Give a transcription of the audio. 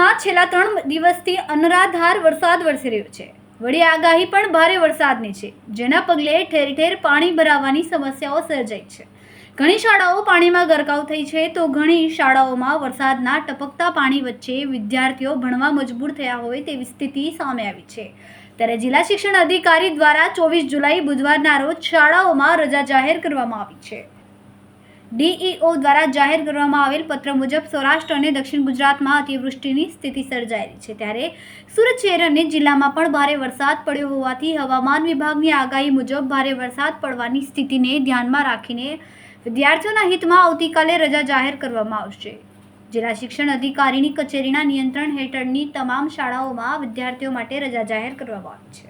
સુરતમાં છેલ્લા ત્રણ દિવસથી અનરાધાર વરસાદ વરસી રહ્યો છે. વળી આગાહી પણ ભારે વરસાદની છે, જેના પગલે ઠેર ઠેર પાણી ભરાવાની સમસ્યાઓ સર્જાઈ છે. ઘણી શાળાઓ પાણીમાં ગરકાવ થઈ છે તો ઘણી શાળાઓમાં વરસાદના ટપકતા પાણી વચ્ચે વિદ્યાર્થીઓ ભણવા મજબૂર થયા હોય તેવી સ્થિતિ સામે આવી છે. ત્યારે જિલ્લા શિક્ષણ અધિકારી દ્વારા ચોવીસ જુલાઈ બુધવારના રોજ શાળાઓમાં રજા જાહેર કરવામાં આવી છે. ડીઈઓ દ્વારા જાહેર કરવામાં આવેલ પત્ર મુજબ સૌરાષ્ટ્ર અને દક્ષિણ ગુજરાતમાં અતિવૃષ્ટિની સ્થિતિ સર્જાયેલી છે. ત્યારે સુરત શહેર અને જિલ્લામાં પણ ભારે વરસાદ પડ્યો હોવાથી હવામાન વિભાગની આગાહી મુજબ ભારે વરસાદ પડવાની સ્થિતિને ધ્યાનમાં રાખીને વિદ્યાર્થીઓના હિતમાં આવતીકાલે રજા જાહેર કરવામાં આવશે. જિલ્લા શિક્ષણ અધિકારીની કચેરીના નિયંત્રણ હેઠળની તમામ શાળાઓમાં વિદ્યાર્થીઓ માટે રજા જાહેર કરવામાં આવી છે.